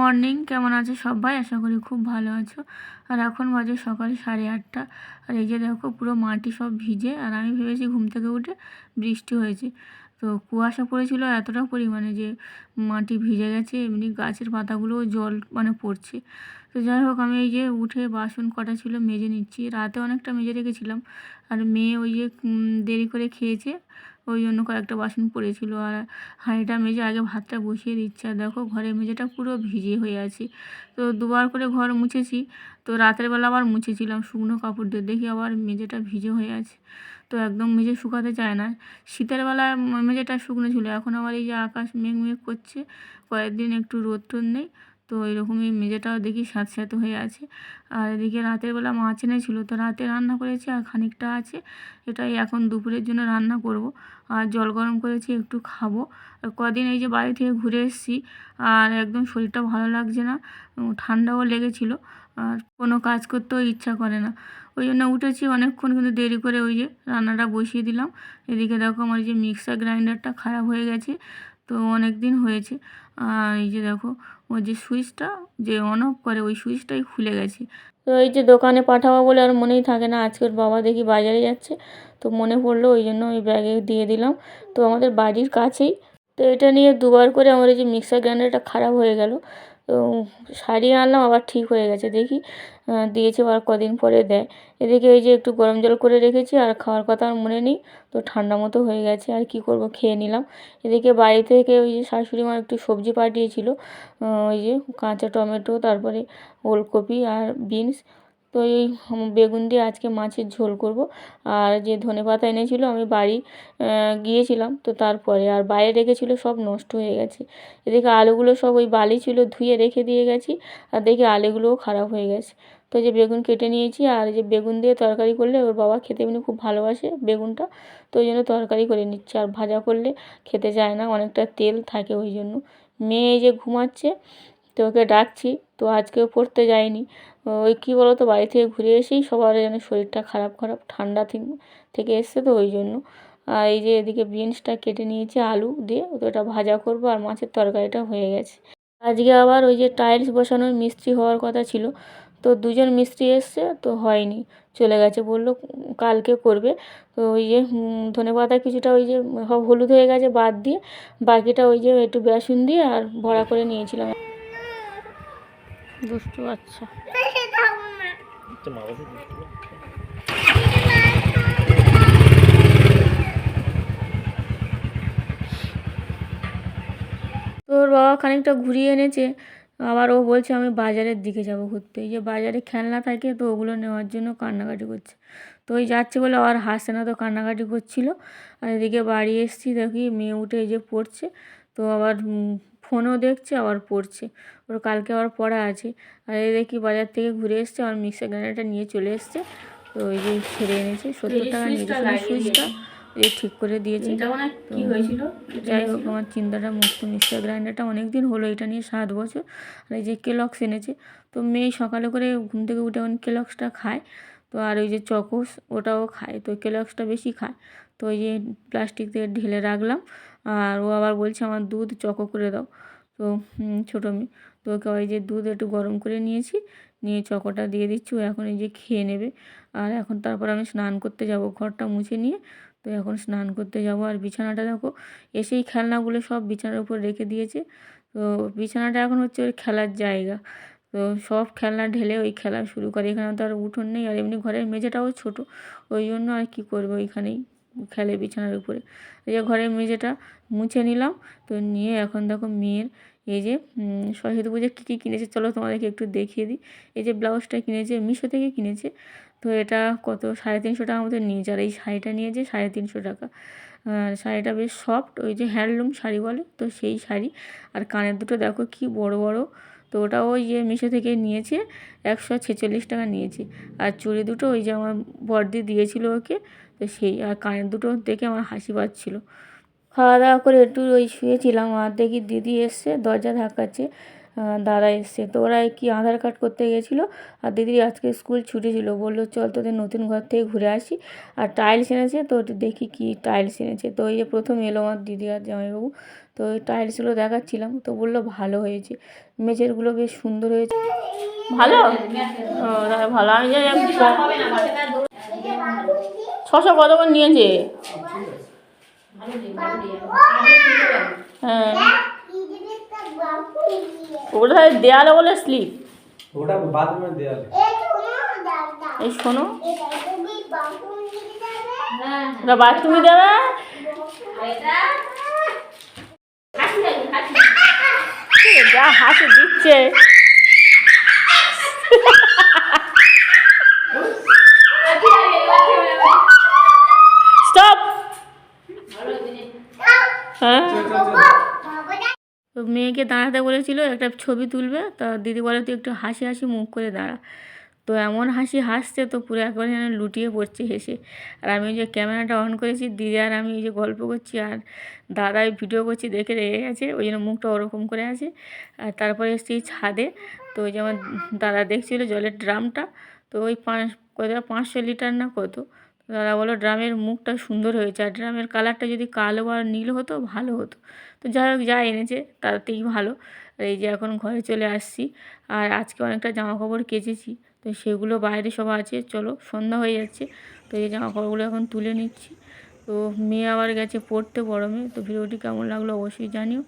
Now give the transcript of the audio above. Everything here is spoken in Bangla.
মর্নিং। কেমন আছো সবাই? আশা করি খুব ভালো আছো। আর এখন বাজে সকাল সাড়ে আটটা। আর এই যে দেখো পুরো মাটি সব ভিজে। আর আমি ভেবেছি ঘুম থেকে উঠে বৃষ্টি হয়েছে। তো কুয়াশা পড়েছিল এতটা পরিমাণে যে মাটি ভিজে গেছে, এমনি গাছের পাতাগুলোও জল মানে পড়ছে। তো যাই হোক, আমি এই যে উঠে বাসন কটা ছিল মেজে নিচ্ছি। রাতে অনেকটা মেজে রেখেছিলাম। আর মেয়ে ওই যে দেরি করে খেয়েছে, ওই জন্য কয়েকটা বাসন পড়েছিল। আর হাঁড়িটা মেজে আগে ভাতটা বসিয়ে দিচ্ছে। আর দেখো, ঘরের মেঝেটা পুরো ভিজে হয়ে আছে। তো দুবার করে ঘর মুছেছি। তো রাতের বেলা আবার মুছেছিলাম শুকনো কাপড় দিয়ে। দেখি আবার মেঝেটা ভিজে হয়ে আছে। তো একদম মেঝে শুকাতে চায় না। শীতের বেলায় মেঝেটা শুকনো ছিল। এখন আবার এই যে আকাশ মেঘ মেঘ করছে, কয়েকদিন একটু রোদ টোদ নেই। তো এরকমই মেঝেটাও দেখি স্যাঁত স্যাঁত হয়ে আছে। আর এদিকে রাতের বেলা মাছ এনেছিল তো রাতে রান্না করেছি আর খানিকটা আছে। এটাই এখন দুপুরের জন্য রান্না করব। আর জল গরম করেছি, একটু খাব। কদিন এই যে বাড়ি থেকে ঘুরে এসেছি, আর একদম শরীরটা ভালো লাগছে না ঠান্ডাও লেগেছিল। আর কোনো কাজ করতেও ইচ্ছা করে না। ওই জন্য উঠেছি অনেকক্ষণ, কিন্তু দেরি করে ওই যে রান্নাটা বসিয়ে দিলাম। এদিকে দেখো আমার যে মিক্সার গ্রাইন্ডারটা খারাপ হয়ে গেছে। তো অনেক দিন হয়েছে। আর এই যে দেখো ওই যে সুইচটা যে অন অফ করে, ওই সুইচটাই খুলে গেছে। তো এই যে দোকানে পাঠাবো বলে আর মনেই থাকে না, আজকের বাবা দেখি বাজারে যাচ্ছে। তো মনে পড়ল ওই জন্য ওই ব্যাগে দিয়ে দিলাম। তো আমাদের বাড়ির কাছেই। তো এটা নিয়ে দুবার করে আমার এই যে মিক্সার গ্রাইন্ডারটা খারাপ হয়ে গেল। তো সারিয়ে আনলাম, আবার ঠিক হয়ে গেছে, দেখি। দিয়েছে আবার কদিন পরে দেয়। এদিকে এই যে একটু গরম জল করে রেখেছি, আর খাওয়ার কথা আর মনে নেই। তো ঠান্ডা মতো হয়ে গেছে, আর কি করব, খেয়ে নিলাম। এদিকে বাড়ি থেকে ওই যে শাশুড়ি মা একটু সবজি পাঠিয়েছিল ওই যে কাঁচা টমেটো, তারপরে ওলকপি আর বিনস। তো এই বেগুন দিয়ে আজকে মাছের ঝোল করব। আর যে ধনেপাতা এনেছিল আমি বাড়ি গিয়েছিলাম, তো তারপরে আর বাইরে রেখেছিল সব নষ্ট হয়ে গেছে। এদিকে আলুগুলো সব ওই বালি ছিল ধুয়ে রেখে দিয়ে গেছি, আর দেখি আলুগুলোও খারাপ হয়ে গেছে। তো যে বেগুন কেটে নিয়েছি, আর যে বেগুন দিয়ে তরকারি করলে ওর বাবা খেতে এমনি খুব ভালোবাসে বেগুনটা, তো ওই জন্য তরকারি করে নিচ্ছে। আর ভাজা করলে খেতে চায় না, অনেকটা তেল থাকে ওই জন্য। মেয়ে যে ঘুমাচ্ছে তো ওকে ডাকছি, তো আজকেও পড়তে যায়নি ওই কী বলো তো বাড়ি থেকে ঘুরে এসেই সবার যেন শরীরটা খারাপ খারাপ, ঠান্ডা থেকে এসছে তো ওই জন্য। আর এই যে এদিকে বিনসটা কেটে নিয়েছি আলু দিয়ে তো এটা ভাজা করব আর মাছের তরকারিটা হয়ে গেছে। আজকে আবার ওই যে টাইলস বসানোর মিস্ত্রি হওয়ার কথা ছিল, তো দুজন মিস্ত্রি এসছে, তো হয়নি, চলে গেছে বলল কালকে করবে। তো ওই যে ধনে পাতা কিছুটা ওই যে, সব হলুদ হয়ে গেছে বাদ দিয়ে, বাকিটা ওই যে একটু বেসন দিয়ে আর ভরা করে নিয়েছিলাম। দুষ্টু আচ্ছা। তো বাবা খানিকটা ঘুরিয়ে এনেছে, আবার ও বলছে আমি বাজারের দিকে যাব ঘুরতে। এই যে বাজারে খেলনা থাকে তো ওগুলো নেওয়ার জন্য কান্নাকাটি করছে। তো ওই যাচ্ছে বলে আর হাসছে না তো কান্নাকাটি করছিল। আর এদিকে বাড়ি এসেছি, দেখি মেয়ে উঠে যে পড়ছে। তো আবার ফোনও দেখছে আবার পড়ছে। ওর কালকে আবার পড়া আছে। আর এই দেখি বাজার থেকে ঘুরে এসছে আমার মিক্সার গ্রাইন্ডারটা নিয়ে চলে এসছে। তো ওই যে ছেড়ে এনেছে সত্তর টাকা নিয়েছে। সুইচটা এই ঠিক করে দিয়েছে। যাই হোক আমার চিন্তাটা মুক্ত। মিক্সার গ্রাইন্ডারটা অনেক দিন হলো এটা নিয়ে সাত বছর। আর এই যে কেলক্স এনেছে। তো মেয়ে সকালে করে ঘুম থেকে উঠে এখন কেলক্সটা খায়। তো আর ওই যে চকোস ওটাও খায়। তো কেলক্সটা বেশি খায়। তো ওই যে প্লাস্টিক থেকে ঢেলে রাখলাম। আর ও আবার বলছে, আমার দুধ চকো করে দাও। তো ছোটো মেয়ে। তো ওকে ওই যে দুধ একটু গরম করে নিয়েছি, নিয়ে চকোটা দিয়ে দিচ্ছি। ও এখন এই যে খেয়ে নেবে। আর এখন তারপর আমি স্নান করতে যাব, ঘরটা মুছে নিয়ে। তো এখন স্নান করতে যাব। আর বিছানাটা দেখো, এসেই খেলনাগুলো সব বিছানার উপর রেখে দিয়েছে। তো বিছানাটা এখন হচ্ছে ওর খেলার জায়গা। তো সব খেলনা ঢেলে ওই খেলা শুরু করে। এখানে তো আর উঠোন নেই, আর এমনি ঘরের মেঝেটাও ছোট। ওই জন্য আর কী করবে ওইখানেই খেলে বিছানার উপরে। এই যে ঘরের মেঝেটা মুছে নিলাম। তো নিয়ে এখন দেখো মেয়ের এই যে সরস্বতী পুজো কী কী কিনেছে চলো তোমাদেরকে একটু দেখিয়ে দিই। এই যে ব্লাউজটা কিনেছে, মিশো থেকে কিনেছে। তো এটা কত? সাড়ে তিনশো টাকা মতো নিয়েছে। আর এই শাড়িটা নিয়েছে সাড়ে তিনশো টাকা। আর শাড়িটা বেশ সফট, ওই যে হ্যান্ডলুম শাড়ি বলে। তো সেই শাড়ি। আর কানের দুটো দেখো কি বড় বড়। তো ওটা ওই যে মিশো থেকে নিয়েছে, একশো ছেচল্লিশ টাকা নিয়েছে। আর চুড়ি দুটো ওই যে আমার বর্দি দিয়েছিল ওকে। তো সেই আর কানের দুটো দেখে আমার হাসি পাচ্ছিলো। খাওয়া দাওয়া করে একটু ওই শুয়েছিলাম আর দেখি দিদি এসছে দরজা ধাক্কাচ্ছে দাদা এসছে। তো ওরা কি আধার কার্ড করতে গেছিল? আর দিদির আজকে স্কুল ছুটি ছিল বলল চল তোদের নতুন ঘর থেকে ঘুরে আসি। আর টাইলস এনেছে তো দেখি কি টাইলস এনেছে। তো এই যে প্রথম এলো আমার দিদি আর জামাইবাবু তো ওই টাইলসগুলো দেখাচ্ছিলাম তো বলল ভালো হয়েছে। মেঝেরগুলো বেশ সুন্দর হয়েছে। ভালো? ভালো। আমি ছশো কত করে নিয়েছে? হ্যাঁ। তাহলে দেয়ালে বলে স্লিপ। ওটা বাথরুমের দেয়ালে। এই শোনো। ওটা বাথরুমে দেবে? যা হাসি দিচ্ছে। হ্যাঁ? তো মেয়েকে দাঁড়াতে বলেছিল একটা ছবি তুলবে তা দিদি বলে তুই একটু হাসি হাসি মুখ করে দাঁড়া। তো এমন হাসি হাসছে তো পুরো একবার যেন লুটিয়ে পড়ছে হেসে। আর আমি ওই যে ক্যামেরাটা অন করেছি দিদি আর আমি ওই যে গল্প করছি আর দাদাই ভিডিও করছি দেখে রেগে গেছে ওই জন্য মুখটা ওরকম করে আছে। আর তারপরে এসেছি ছাদে তো ওই যে আমার দাদা দেখছিল জলের ড্রামটা তো ওই পাঁচ কত পাঁচশো লিটার না কত দাদা বলো ড্রামের মুখটা সুন্দর হয়েছে, আর ড্রামের কালারটা যদি কালো আর নীল হতো, ভালো হতো। তো যাই হোক, যা এনেছে তাতেই ভালো। আর এই যে এখন ঘরে চলে আসছি, আর আজকে অনেকটা জামা কাপড় কেচেছি, তো সেগুলো বাইরে সব আছে, চলো সন্ধ্যা হয়ে যাচ্ছে, তো এই জামা কাপড়গুলো এখন তুলে নিচ্ছি। তো মেয়ে আবার গেছে পড়তে বড় মেয়ে তো ভিডিওটি কেমন লাগল অবশ্যই জানিও।